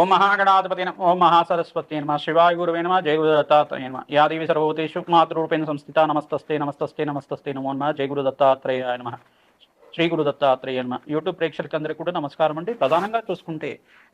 ఓం మహాగణాధిపతి నమ ఓం మహాసరస్వతి నమ. శివాయ గురువే నమ జయ గురు దత్తాత్రేయ నమ యాదేవి సర్వభూతేషు మాతృరూపేణ సంస్థిత నమస్తస్తే నమస్తస్తే నమస్తస్తే నమో నమ. జయ గురు దత్తాత్రేయ నమ. శ్రీ గురు దత్తాత్రేయ నమ. యూట్యూబ్ ప్రేక్షకులందరికీ కూడా నమస్కారం అండి. ప్రధానంగా చూసుకుంటే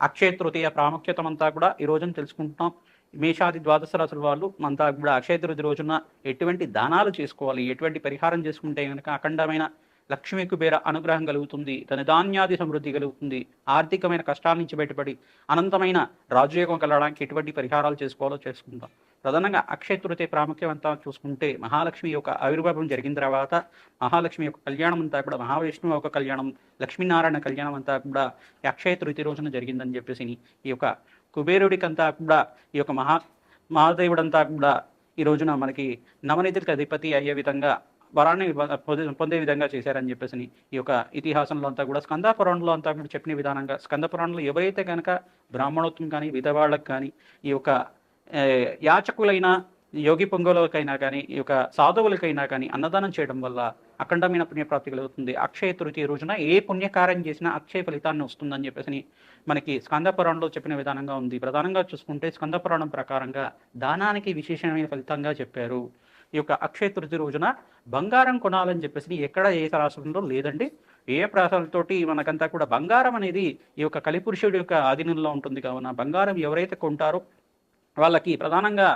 అక్షయ తృతీయ ప్రాముఖ్యత అంతా కూడా ఈ రోజున తెలుసుకుంటున్నాం. మేషాది ద్వాదశ రాసుల వాళ్ళు అంతా కూడా అక్షయ తృతీయ రోజున ఎటువంటి దానాలు చేసుకోవాలి ఎటువంటి పరిహారం చేసుకుంటే కనుక అఖండమైన లక్ష్మీ కుబేర అనుగ్రహం కలుగుతుంది తన ధాన్యాది సమృద్ధి కలుగుతుంది ఆర్థికమైన కష్టాల నుంచి బయటపడి అనంతమైన రాజయోగం కలగడానికి ఎటువంటి పరిహారాలు చేసుకోవాలో చేసుకుందాం. ప్రధానంగా అక్షయ తృతీయ ప్రాముఖ్యం అంతా చూసుకుంటే మహాలక్ష్మి యొక్క ఆవిర్భావం జరిగిన తర్వాత మహాలక్ష్మి యొక్క కళ్యాణం అంతా కూడా మహావిష్ణువు యొక్క కళ్యాణం లక్ష్మీనారాయణ కళ్యాణం అంతా కూడా అక్షయ తృతీయ రోజున జరిగిందని చెప్పేసి ఈ యొక్క కుబేరుడికంతా కూడా ఈ యొక్క మహా మహాదేవుడంతా కూడా ఈ రోజున మనకి నవనిధులకు అధిపతి అయ్యే విధంగా వరాన్ని పొందే- పొందే విధంగా చేశారని చెప్పేసి ఈ యొక్క ఇతిహాసంలో అంతా కూడా స్కంద పురాణంలో అంతా కూడా చెప్పిన విధానంగా స్కంద పురాణంలో ఎవరైతే కనుక బ్రాహ్మణోత్వం కానీ విధవాళ్ళకి కానీ ఈ యొక్క యాచకులైన యోగి పొంగోలకైనా కానీ ఈ యొక్క సాధువులకైనా కానీ అన్నదానం చేయడం వల్ల అఖండమైన పుణ్యప్రాప్తి కలుగుతుంది. అక్షయ తృతీయ రోజున ఏ పుణ్యకార్యం చేసినా అక్షయ ఫలితాన్ని వస్తుందని చెప్పేసి మనకి స్కందపురాణంలో చెప్పిన విధానంగా ఉంది. ప్రధానంగా చూసుకుంటే స్కందపురాణం ప్రకారంగా దానానికి విశేషమైన ఫలితంగా చెప్పారు. ఈ యొక్క అక్షయ తృతి రోజున బంగారం కొనాలని చెప్పేసి ఎక్కడ ఏ రాష్ట్రంలో లేదండి. ఏ ప్రాసాలతోటి మనకంతా కూడా బంగారం అనేది ఈ యొక్క కలిపురుషుడి యొక్క ఆధీనంలో ఉంటుంది. కావున బంగారం ఎవరైతే కొంటారో వాళ్ళకి ప్రధానంగా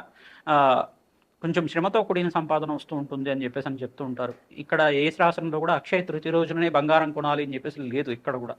కొంచెం శ్రమతో కూడిన సంపాదన వస్తూ ఉంటుంది అని చెప్పేసి అని చెప్తూ ఉంటారు. ఇక్కడ ఏ శాసనంలో కూడా అక్షయ తృతి రోజుననే బంగారం కొనాలి అని చెప్పేసి లేదు ఇక్కడ కూడా.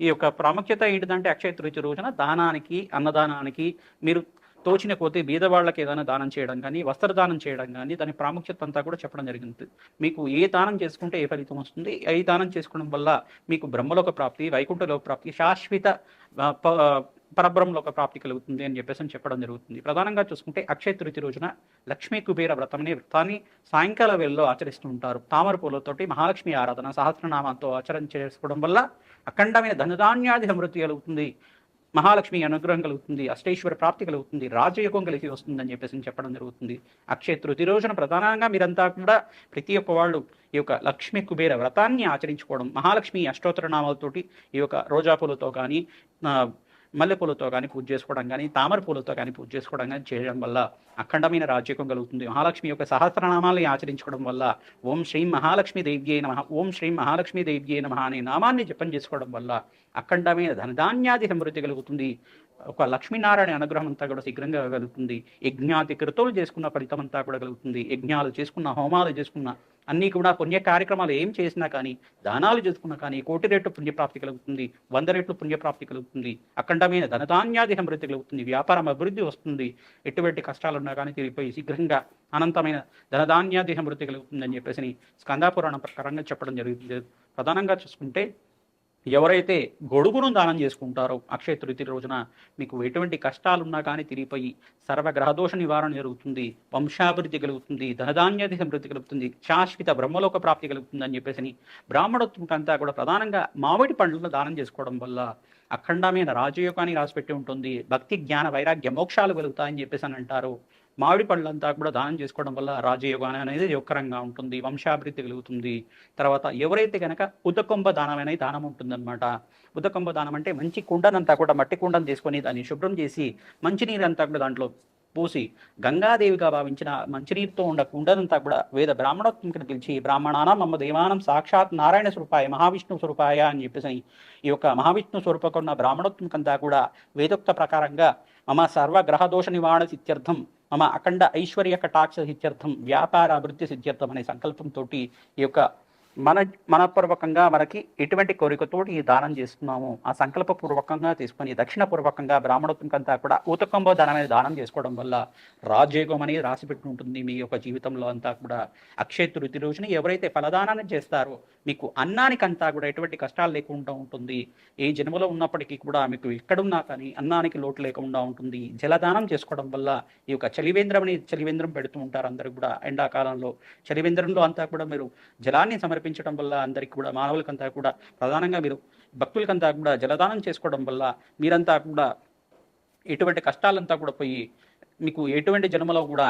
ఈ యొక్క ప్రాముఖ్యత ఏంటిదంటే అక్షయ తృతి రోజున దానానికి అన్నదానానికి మీరు తోచిన కొద్దీ ఏదైనా దానం చేయడం కానీ వస్త్రదానం చేయడం కానీ దాని ప్రాముఖ్యత అంతా కూడా చెప్పడం జరిగింది. మీకు ఏ దానం చేసుకుంటే ఏ ఫలితం వస్తుంది? ఏ దానం చేసుకోవడం వల్ల మీకు బ్రహ్మలోక ప్రాప్తి వైకుంఠలోక ప్రాప్తి శాశ్వత ఆ, ప- పరబ్రహ్మలోక ప్రాప్తి కలుగుతుంది అని చెప్పేసి అని చెప్పడం జరుగుతుంది. ప్రధానంగా చూసుకుంటే అక్షయ తృతి రోజున లక్ష్మీ కుబేర వ్రతం అనే వ్రతాన్ని సాయంకాల వేళలో ఆచరిస్తూ ఉంటారు. తామర పూలతోటి మహాలక్ష్మి ఆరాధన సహస్రనామంతో ఆచరణ చేసుకోవడం వల్ల అఖండమైన ధనధాన్యాది సమృద్ధి కలుగుతుంది. మహాలక్ష్మి అనుగ్రహం కలుగుతుంది అష్టేశ్వర ప్రాప్తి కలుగుతుంది రాజయోగం కలిసి వస్తుందని చెప్పేసి చెప్పడం జరుగుతుంది. అక్షయ తృతీయ రోజున ప్రధానంగా మీరంతా కూడా ప్రతి ఒక్క వాళ్ళు ఈ యొక్క లక్ష్మి కుబేర వ్రతాన్ని ఆచరించుకోవడం మహాలక్ష్మి అష్టోత్తర నామాలతోటి ఈ యొక్క రోజా పూలతో కానీ ఆ, మల్లెపూలతో కానీ పూజ చేసుకోవడం కానీ తామర పూలతో కానీ పూజ చేసుకోవడం కానీ చేయడం వల్ల అఖండమైన రాజ్యకం కలుగుతుంది. మహాలక్ష్మి యొక్క సహస్రనామాల్ని ఆచరించుకోవడం వల్ల ఓం శ్రీం మహాలక్ష్మి దేవ్యే నమ ఓం శ్రీం మహాలక్ష్మి దేవ్యే నమ అనే నామాన్ని జపం చేసుకోవడం వల్ల అఖండమైన ధనధాన్యాది సమృద్ధి కలుగుతుంది. ఒక లక్ష్మీనారాయణ అనుగ్రహం అంతా కూడా శీఘ్రంగా కలుగుతుంది. యజ్ఞాతి కృతులు చేసుకున్న ఫలితం అంతా కూడా కలుగుతుంది. యజ్ఞాలు చేసుకున్న హోమాలు చేసుకున్న అన్నీ కూడా పుణ్య కార్యక్రమాలు ఏం చేసినా కానీ దానాలు చేసుకున్నా కానీ కోటి రెట్లు పుణ్యప్రాప్తి కలుగుతుంది. వంద రెట్లు పుణ్యప్రాప్తి కలుగుతుంది. అఖండమైన ధనధాన్యాది సమృద్ధి కలుగుతుంది. వ్యాపారం అభివృద్ధి వస్తుంది. ఎటువంటి కష్టాలు ఉన్నా కానీ తిరిగిపోయి శీఘ్రంగా అనంతమైన ధనధాన్యాది సమృద్ధి కలుగుతుంది అని చెప్పేసి స్కందాపురాణం ప్రకారంగా చెప్పడం జరుగుతుంది. ప్రధానంగా చూసుకుంటే ఎవరైతే గొడుగును దానం చేసుకుంటారో అక్షయ తృతీయ రోజున మీకు ఎటువంటి కష్టాలున్నా కానీ తిరిగిపోయి సర్వ గ్రహదోష నివారణ జరుగుతుంది వంశాభివృద్ధి కలుగుతుంది ధనధాన్యాది సమృద్ధి కలుగుతుంది శాశ్వత బ్రహ్మలోక ప్రాప్తి కలుగుతుంది అని చెప్పేసి బ్రాహ్మణోత్వంకంతా కూడా ప్రధానంగా మామిడి పండ్లను దానం చేసుకోవడం వల్ల అఖండమైన రాజయోగాన్ని రాసిపెట్టి ఉంటుంది భక్తి జ్ఞాన వైరాగ్య మోక్షాలు కలుగుతాయని చెప్పేసి అని అంటారు. మామిడి పళ్ళంతా కూడా దానం చేసుకోవడం వల్ల రాజయోగం అనేది యొక్కరంగా ఉంటుంది వంశాభివృద్ధి కలుగుతుంది. తర్వాత ఎవరైతే కనుక ఉదకొంబ దానం అనేది దానం ఉంటుందన్నమాట ఉదకొంబ దానం అంటే మంచి కుండనంతా కూడా మట్టి కుండను తీసుకొని దాన్ని శుభ్రం చేసి మంచినీరు అంతా కూడా దాంట్లో పోసి గంగాదేవిగా భావించిన మంచినీరుతో ఉన్న కుండనంతా కూడా వేద బ్రాహ్మణోత్మకను పిలిచి బ్రాహ్మణానం మమ్మ దేవానం సాక్షాత్ నారాయణ స్వరూపాయ మహావిష్ణు స్వరూపాయ అని చెప్పేసి ఈ యొక్క మహావిష్ణు స్వరూపకున్న బ్రాహ్మణోత్మకంతా కూడా వేదోక్త ప్రకారంగా మమ సర్వ గ్రహదోష నివారణ సిత్యర్థం మమ అఖండ ఐశ్వర్య కటాక్ష సిత్యర్థం వ్యాపార అభివృద్ధి సిద్ధ్యర్థం అనే సంకల్పంతో ఈ యొక్క మన మనపూర్వకంగా మనకి ఎటువంటి కోరికతోటి ఈ దానం చేస్తున్నాము? ఆ సంకల్పపూర్వకంగా తీసుకొని దక్షిణపూర్వకంగా బ్రాహ్మణోత్మకంతా కూడా ఊతకంబో దానం అనేది దానం చేసుకోవడం వల్ల రాజయోగం అనేది రాసిపెట్టి ఉంటుంది మీ యొక్క జీవితంలో అంతా కూడా. అక్షయ తృతి రోజున ఎవరైతే ఫలదానాన్ని చేస్తారో మీకు అన్నానికంతా కూడా ఎటువంటి కష్టాలు లేకుండా ఉంటుంది. ఏ జన్మలో ఉన్నప్పటికీ కూడా మీకు ఎక్కడున్నా కానీ అన్నానికి లోటు లేకుండా ఉంటుంది. జలదానం చేసుకోవడం వల్ల ఈ యొక్క చలివేంద్రం అనేది చలివేంద్రం పెడుతూ ఉంటారు అందరూ కూడా. ఎండాకాలంలో చలివేంద్రంలో అంతా కూడా మీరు జలాన్ని సమర్పించడం వల్ల అందరికి కూడా మానవులకంతా కూడా ప్రధానంగా మీరు భక్తులకంతా కూడా జలదానం చేసుకోవడం వల్ల మీరంతా కూడా ఎటువంటి కష్టాలంతా కూడా పోయి మీకు ఎటువంటి జన్మలో కూడా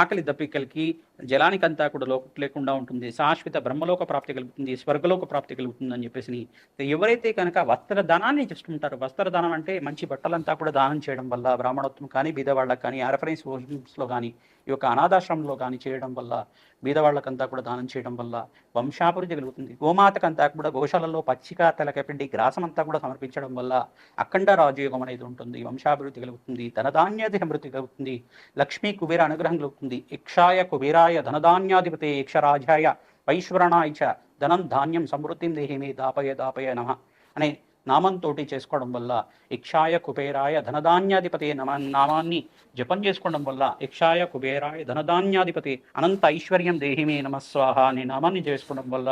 ఆకలి దప్పికలకి జలానికంతా కూడా లోటు లేకుండా ఉంటుంది. శాశ్వత బ్రహ్మలోక ప్రాప్తి కలుగుతుంది స్వర్గలోక ప్రాప్తి కలుగుతుంది అని చెప్పేసి ఎవరైతే కనుక వస్త్రదానాన్ని వస్త్ర వస్త్రదానం అంటే మంచి బట్టలంతా కూడా దానం చేయడం వల్ల బ్రాహ్మణత్వం కానీ బీదవాళ్ళకి కానీ రెఫరెన్స్ హోమ్స్లో కానీ ఈ యొక్క అనాథాశ్రమంలో కానీ చేయడం వల్ల బీదవాళ్ళకంతా కూడా దానం చేయడం వల్ల వంశాభివృద్ధి కలుగుతుంది. గోమాతకంతా కూడా గోశాలలో పచ్చిక తలకపిండి గ్రాసం అంతా కూడా సమర్పించడం వల్ల అఖండ రాజయోగం అనేది ఉంటుంది. వంశాభివృద్ధి కలుగుతుంది ధనధాన్యాది సమృద్ధి కలుగుతుంది లక్ష్మీ కుబేర అనుగ్రహం కలుగుతుంది ఇక్షాయ కుబేరా కుబేరాయ ధనధాన్యాధిపతే యక్షరాజాయ వైశ్వరణాయ చ ధనం ధాన్యం సమృద్ధిం దేహిమే దాపయ దాపయ నమ అనే నామంతో చేసుకోవడం వల్ల ఇక్షాయ కుబేరాయ ధనధాన్యాధిపతి నమ నామాన్ని జపం చేసుకోవడం వల్ల ఇక్షాయ కుబేరాయ ధనధాన్యాధిపతి అనంత ఐశ్వర్యం దేహిమే నమస్వాహ అనే నామాన్ని చేసుకోవడం వల్ల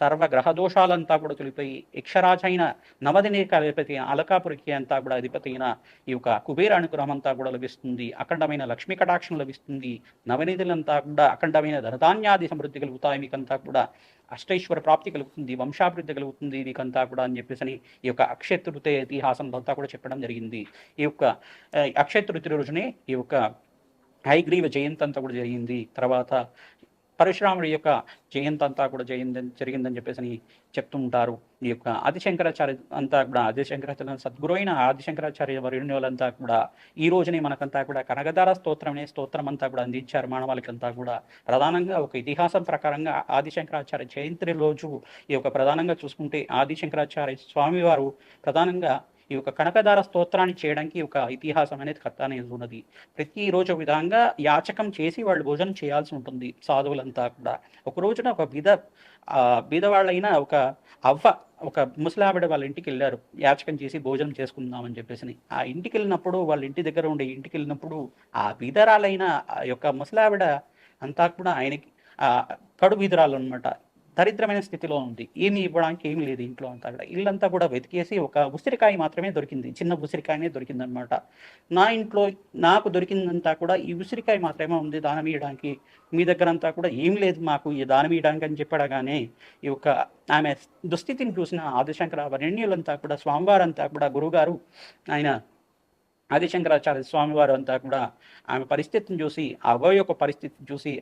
సర్వ గ్రహ దోషాలంతా కూడా తొలిపోయి యక్షరాజైన నవదినేక అధిపతి అలకాపురికి అంతా కూడా అధిపతి అయిన ఈ యొక్క కుబేర అనుగ్రహం అంతా కూడా లభిస్తుంది. అఖండమైన లక్ష్మీ కటాక్షం లభిస్తుంది. నవనిధులంతా కూడా అఖండమైన ధనధాన్యాది సమృద్ధి కలుగుతాయి. మీకంతా కూడా అష్టైశ్వర ప్రాప్తి కలుగుతుంది. వంశాభివృద్ధి కలుగుతుంది. మీకంతా కూడా అని చెప్పేసి ఈ యొక్క అక్షయతృతీయ ఇతిహాసంలో అంతా కూడా చెప్పడం జరిగింది. ఈ యొక్క అక్షయతృతి అక్షయ రోజునే ఈ యొక్క హైగ్రీవ జయంతి అంతా కూడా జరిగింది. తర్వాత పరశురాముడి యొక్క జయంతి అంతా కూడా జయిందని జరిగిందని చెప్పేసి చెప్తుంటారు. ఈ యొక్క ఆదిశంకరాచార్య అంతా కూడా ఆదిశంకరాచార్య సద్గురు అయిన ఆదిశంకరాచార్య వర్యులంతా కూడా ఈ రోజునే మనకంతా కూడా కనగధార స్తోత్రం అనే స్తోత్రం అంతా కూడా అందించారు మానవాళికంతా కూడా. ప్రధానంగా ఒక ఇతిహాసం ప్రకారంగా ఆదిశంకరాచార్య జయంతి రోజు ఈ యొక్క ప్రధానంగా చూసుకుంటే ఆదిశంకరాచార్య స్వామివారు ప్రధానంగా ఈ యొక్క కనకదార స్తోత్రాన్ని చేయడానికి ఒక ఇతిహాసం అనేది కథ అనేది ఉన్నది ప్రతిరోజు ఒక విధంగా యాచకం చేసి వాళ్ళు భోజనం చేయాల్సి ఉంటుంది సాధువులంతా కూడా. ఒక రోజున ఒక బీద ఆ, బీదవాళ్ళైన ఒక అవ్వ ఒక ముసలావిడ వాళ్ళ ఇంటికి వెళ్ళారు. యాచకం చేసి భోజనం చేసుకుందామని చెప్పేసి. ఆ ఇంటికి వెళ్ళినప్పుడు వాళ్ళ ఇంటి దగ్గర ఉండే ఇంటికి వెళ్ళినప్పుడు ఆ బీదరాలైన ఆ యొక్క ముసలావిడ అంతా కూడా ఆయనకి ఆ కడు బీదరాలు అనమాట దరిద్రమైన స్థితిలో ఉంది. ఏమి ఇవ్వడానికి ఏమి లేదు ఇంట్లో అంతా కూడా. ఇల్లంతా కూడా వెతికేసి ఒక ఉసిరికాయ మాత్రమే దొరికింది. చిన్న ఉసిరికాయనే దొరికిందనమాట. నా ఇంట్లో నాకు దొరికిందంతా కూడా ఈ ఉసిరికాయ మాత్రమే ఉంది దానం ఇవ్వడానికి మీ దగ్గర అంతా కూడా ఏం లేదు మాకు ఈ దానం ఇవ్వడానికి అని చెప్పడగానే ఈ యొక్క ఆమె దుస్థితిని చూసిన ఆదిశంకర వరణ్యులంతా కూడా స్వామివారంతా కూడా గురుగారు ఆయన ఆదిశంకరాచార్య స్వామివారు అంతా కూడా ఆమె పరిస్థితిని చూసి ఆ అవ్వ యొక్క పరిస్థితిని చూసి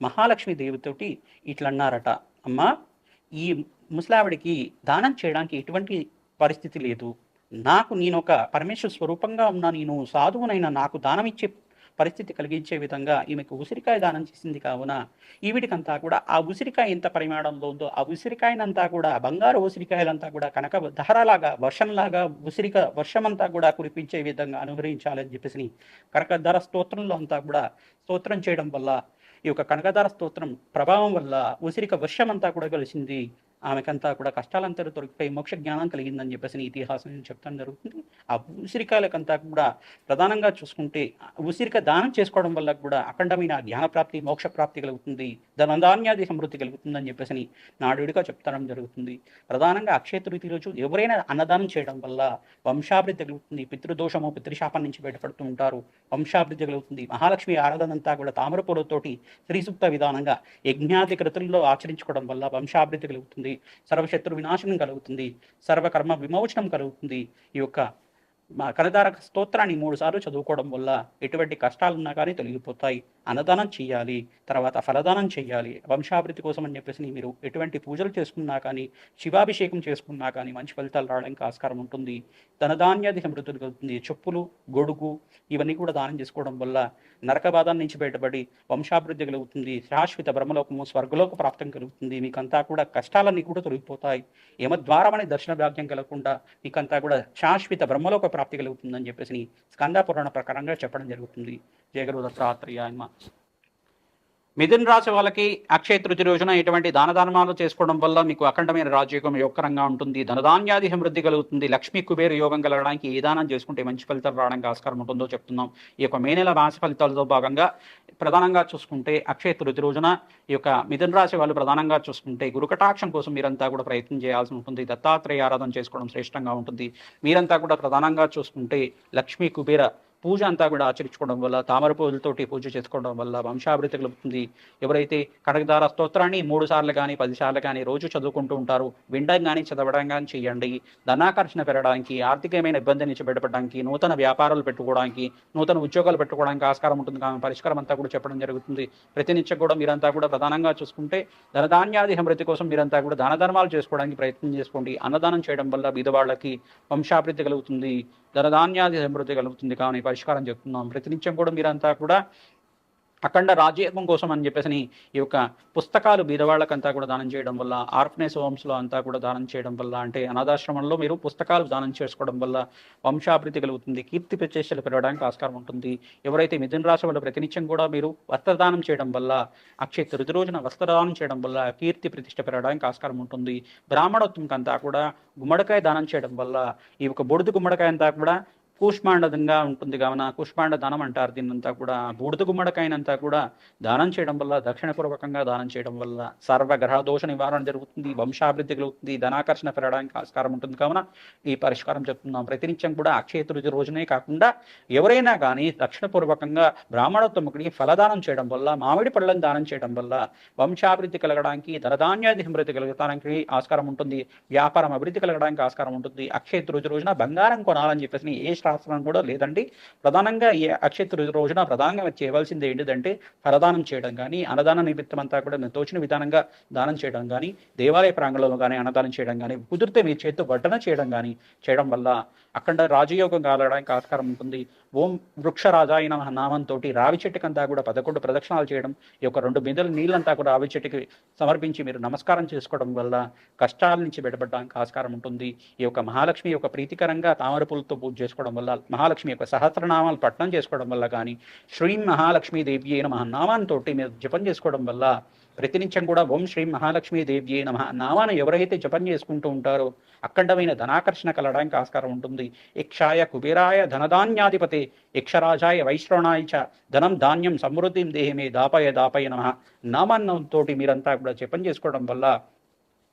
మహాలక్ష్మి దేవితోటి ఇట్లన్నారట. అమ్మా ఈ ముసలావిడికి దానం చేయడానికి ఎటువంటి పరిస్థితి లేదు. నాకు నేను ఒక పరమేశ్వర స్వరూపంగా ఉన్న నేను సాధువునైనా నాకు దానం ఇచ్చే పరిస్థితి కలిగించే విధంగా ఈమెకు ఉసిరికాయ దానం చేసింది కావున ఈవిడికంతా కూడా ఆ ఉసిరికాయ ఎంత పరిమాణంలో ఉందో ఆ ఉసిరికాయనంతా కూడా బంగారు ఉసిరికాయలంతా కూడా కనక ధరలాగా వర్షంలాగా ఉసిరిక వర్షమంతా కూడా కురిపించే విధంగా అనుగ్రహించాలని చెప్పేసి కనకధర స్తోత్రంలో అంతా కూడా స్తోత్రం చేయడం వల్ల ఈ యొక్క కనకదార స్తోత్రం ప్రభావం వల్ల ఉసిరిక వర్షం అంతా కూడా కలిసింది ఆమెకంతా కూడా కష్టాలంతా దొరికిపోయి మోక్ష జ్ఞానం కలిగిందని చెప్పేసి ఇతిహాసం చెప్తాను జరుగుతుంది. ఆ ఉసిరికాయలకంతా కూడా ప్రధానంగా చూసుకుంటే ఉసిరిక దానం చేసుకోవడం వల్ల కూడా అఖండమైన జ్ఞాన ప్రాప్తి మోక్ష ప్రాప్తి కలుగుతుంది. ధనధాన్యాది సమృద్ధి కలుగుతుందని చెప్పేసి నాడుడిగా చెప్తాడం జరుగుతుంది. ప్రధానంగా అక్షయ తృతీయ రోజు ఎవరైనా అన్నదానం చేయడం వల్ల వంశాభివృద్ధి కలుగుతుంది. పితృదోషము పితృశాపం నుంచి బయటపడుతూ ఉంటారు. వంశాభివృద్ధి కలుగుతుంది. మహాలక్ష్మి ఆరాధన అంతా కూడా తామరపూలతోటి శ్రీసూక్త విధానంగా యజ్ఞాది కృతుల్లో ఆచరించుకోవడం వల్ల వంశాభివృద్ధి కలుగుతుంది. సర్వశత్రు వినాశనం కలుగుతుంది. సర్వకర్మ విమోచనం కలుగుతుంది. ఈ యొక్క మా కనదారక స్తోత్రాన్ని మూడు సార్లు చదువుకోవడం వల్ల ఎటువంటి కష్టాలున్నా కానీ తొలగిపోతాయి. అన్నదానం చేయాలి తర్వాత ఫలదానం చేయాలి వంశాభివృద్ధి కోసం అని చెప్పేసి మీరు ఎటువంటి పూజలు చేసుకున్నా కానీ శివాభిషేకం చేసుకున్నా కానీ మంచి ఫలితాలు రావడానికి ఆస్కారం ఉంటుంది. ధనధాన్యాది సమృద్ధులు కలుగుతుంది. చెప్పులు గొడుగు ఇవన్నీ కూడా దానం చేసుకోవడం వల్ల నరక బాధల నుంచి బయటపడి వంశాభివృద్ధి కలుగుతుంది. శాశ్వత బ్రహ్మలోకము స్వర్గలోక ప్రాప్తం కలుగుతుంది. మీకంతా కూడా కష్టాలన్నీ కూడా తొలగిపోతాయి. యమద్వారమనే దర్శన భాగ్యం కలగకుండా మీకంతా కూడా శాశ్వత బ్రహ్మలోక ప్రాప్తి కలుగుతుందని చెప్పేసి స్కంద పురాణ ప్రకారంగా చెప్పడం జరుగుతుంది. జయగురు దత్తాత్రేయ ఆయన మిథున్ రాశి వాళ్ళకి అక్షయ తృతి రోజున ఇటువంటి దాన ధర్మాలు చేసుకోవడం వల్ల మీకు అఖండమైన రాజయోగం యోగకరంగా ఉంటుంది. ధనధాన్యాది సమృద్ధి కలుగుతుంది. లక్ష్మీ కుబేర యోగం కలగడానికి ఏ దానం చేసుకుంటే మంచి ఫలితాలు రావడానికి ఆస్కారం ఉంటుందో చెప్తున్నాం. ఈ యొక్క మే నెల రాశి ఫలితాలతో భాగంగా ప్రధానంగా చూసుకుంటే అక్షయ తృతి రోజున ఈ యొక్క మిథున రాశి వాళ్ళు ప్రధానంగా చూసుకుంటే గురుకటాక్షం కోసం మీరంతా కూడా ప్రయత్నం చేయాల్సి ఉంటుంది. దత్తాత్రేయ ఆరాధన చేసుకోవడం శ్రేష్టంగా ఉంటుంది. మీరంతా కూడా ప్రధానంగా చూసుకుంటే లక్ష్మీ కుబేర పూజ అంతా కూడా ఆచరించుకోవడం వల్ల తామర పూజలతోటి పూజ చేసుకోవడం వల్ల వంశాభివృద్ధి కలుగుతుంది. ఎవరైతే కనకదార స్తోత్రాన్ని మూడు సార్లు కానీ పది సార్లు కానీ రోజు చదువుకుంటూ ఉంటారు వినడం కానీ చదవడం కానీ చేయండి. ధనాకర్షణ పెరగడానికి ఆర్థికమైన ఇబ్బంది నుంచి బయటపడడానికి నూతన వ్యాపారాలు పెట్టుకోవడానికి నూతన ఉద్యోగాలు పెట్టుకోవడానికి ఆస్కారం ఉంటుంది. కానీ పరిష్కారం అంతా కూడా చెప్పడం జరుగుతుంది. ప్రతినిత్యం కూడా మీరంతా కూడా ప్రధానంగా చూసుకుంటే ధనధాన్యాది సమృద్ధి కోసం మీరంతా కూడా దాన ధర్మాలు చేసుకోవడానికి ప్రయత్నం చేసుకోండి. అన్నదానం చేయడం వల్ల బీదవాళ్ళకి వంశాభివృద్ధి కలుగుతుంది. ధనధాన్యాది సమృద్ధి కలుగుతుంది. కానీ పరిష్కారం చెప్తున్నాం. ప్రతినిత్యం కూడా మీరంతా కూడా అఖండ రాజ్యోగం కోసం అని చెప్పేసి ఈ యొక్క పుస్తకాలు బీదవాళ్ళకంతా కూడా దానం చేయడం వల్ల ఆర్ఫనేస్ హోమ్స్లో అంతా కూడా దానం చేయడం వల్ల అంటే అనాథాశ్రమంలో మీరు పుస్తకాలు దానం చేసుకోవడం వల్ల వంశాభివృద్ధి కలుగుతుంది కీర్తి ప్రతిష్టలు పెరగడానికి ఆస్కారం ఉంటుంది. ఎవరైతే మిథున రాశి వాళ్ళు ప్రతినిత్యం కూడా మీరు వస్త్రదానం చేయడం వల్ల అక్షయ తొమ్మిది రోజున వస్త్రదానం చేయడం వల్ల కీర్తి ప్రతిష్ట పెరగడానికి ఆస్కారం ఉంటుంది. బ్రాహ్మణోత్వంకి అంతా కూడా గుమ్మడికాయ దానం చేయడం వల్ల ఈ యొక్క బొడుదు గుమ్మడికాయ అంతా కూడా కూష్మాండదంగా ఉంటుంది. కావున కూష్మాండ దానం అంటారు. దీన్నంతా కూడా బూడిద గుమ్మడికాయనంతా కూడా దానం చేయడం వల్ల దక్షిణపూర్వకంగా దానం చేయడం వల్ల సర్వ గ్రహ దోష నివారణ జరుగుతుంది. వంశాభివృద్ధి కలుగుతుంది. ధనాకర్షణ పెరగడానికి ఆస్కారం ఉంటుంది. కావున ఈ పరిష్కారం చెప్తున్నాం. ప్రతినిత్యం కూడా అక్షయ తృతీయ రోజునే కాకుండా ఎవరైనా కానీ దక్షిణపూర్వకంగా బ్రాహ్మణోత్తముడికి ఫలదానం చేయడం వల్ల మామిడి పళ్ళను దానం చేయడం వల్ల వంశాభివృద్ధి కలగడానికి ధనధాన్యాది అభివృద్ధి కలగడానికి ఆస్కారం ఉంటుంది. వ్యాపారం అభివృద్ధి కలగడానికి ఆస్కారం ఉంటుంది. అక్షయ తృతీయ రోజున బంగారం కొనాలని చెప్పేసి ఏ శాస్త్రం కూడా లేదండి. ప్రధానంగా ఈ అక్షయ రోజున ప్రధానంగా చేయవలసింది ఏంటిదంటే ఫలదానం చేయడం కానీ అన్నదాన నిమిత్తం అంతా కూడా మీరు తోచిన విధానంగా దానం చేయడం కానీ దేవాలయ ప్రాంగణంలో కానీ అన్నదానం చేయడం కానీ కుదిరితే మీ చేతితో వడ్డన చేయడం కానీ చేయడం వల్ల అక్కడ రాజయోగం కాలడానికి ఆస్కారం ఉంటుంది. ఓం వృక్షరాజాయ నమః నామంతో రావి చెట్టుకంతా కూడా పదకొండు ప్రదక్షిణాలు చేయడం ఈ యొక్క రెండు బిందెల నీళ్ళంతా కూడా రావి చెట్టుకి సమర్పించి మీరు నమస్కారం చేసుకోవడం వల్ల కష్టాల నుంచి బయటపడడానికి ఆస్కారం ఉంటుంది. ఈ యొక్క మహాలక్ష్మి యొక్క ప్రీతికరంగా తామర పూలతో పూజ చేసుకోవడం వల్ల మహాలక్ష్మి యొక్క సహస్రనామాలు పట్టణం చేసుకోవడం వల్ల కానీ శ్రీ మహాలక్ష్మీ దేవి అయిన మహానామాంతో మీరు జపం చేసుకోవడం వల్ల ప్రతినిత్యం కూడా ఓం శ్రీ మహాలక్ష్మీ దేవి నమ. నామాను ఎవరైతే జపం చేసుకుంటూ ఉంటారో అఖండమైన ధనాకర్షణ కలడానికి ఆస్కారం ఉంటుంది. యక్షాయ కుబేరాయ ధనధాన్యాధిపతి యక్షరాజాయ వైశ్రవణాయ చ ధనం ధాన్యం సమృద్ధిం దేహమే దాపయ దాపయ నమ. నామాన్నంతో మీరంతా కూడా జపం చేసుకోవడం వల్ల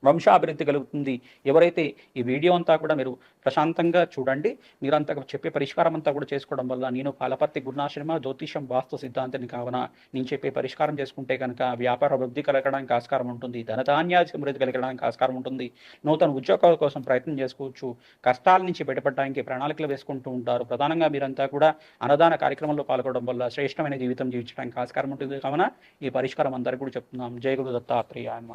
వంశాభివృద్ధి కలుగుతుంది. ఎవరైతే ఈ వీడియో అంతా కూడా మీరు ప్రశాంతంగా చూడండి మీరంతా చెప్పే పరిష్కారం అంతా కూడా చేసుకోవడం వల్ల నేను పాలపర్తి గురునాశ్రమ జ్యోతిషం వాస్తు సిద్ధాంతాన్ని కావున నేను చెప్పే పరిష్కారం చేసుకుంటే కనుక వ్యాపార అభివృద్ధి కలగడానికి ఆస్కారం ఉంటుంది ధనధాన్యాల సమృద్ధి కలగడానికి ఆస్కారం ఉంటుంది నూతన ఉద్యోగాల కోసం ప్రయత్నం చేసుకోవచ్చు కష్టాల నుంచి బయటపడడానికి ప్రణాళికలు వేసుకుంటూ ఉంటారు. ప్రధానంగా మీరంతా కూడా అన్నదాన కార్యక్రమంలో పాల్గొనడం వల్ల శ్రేష్టమైన జీవితం జీవించడానికి ఆస్కారం ఉంటుంది. కావున ఈ పరిష్కారం అందరికీ కూడా చెప్తున్నాం. జయ గురు దత్తాత్రేయ అన్న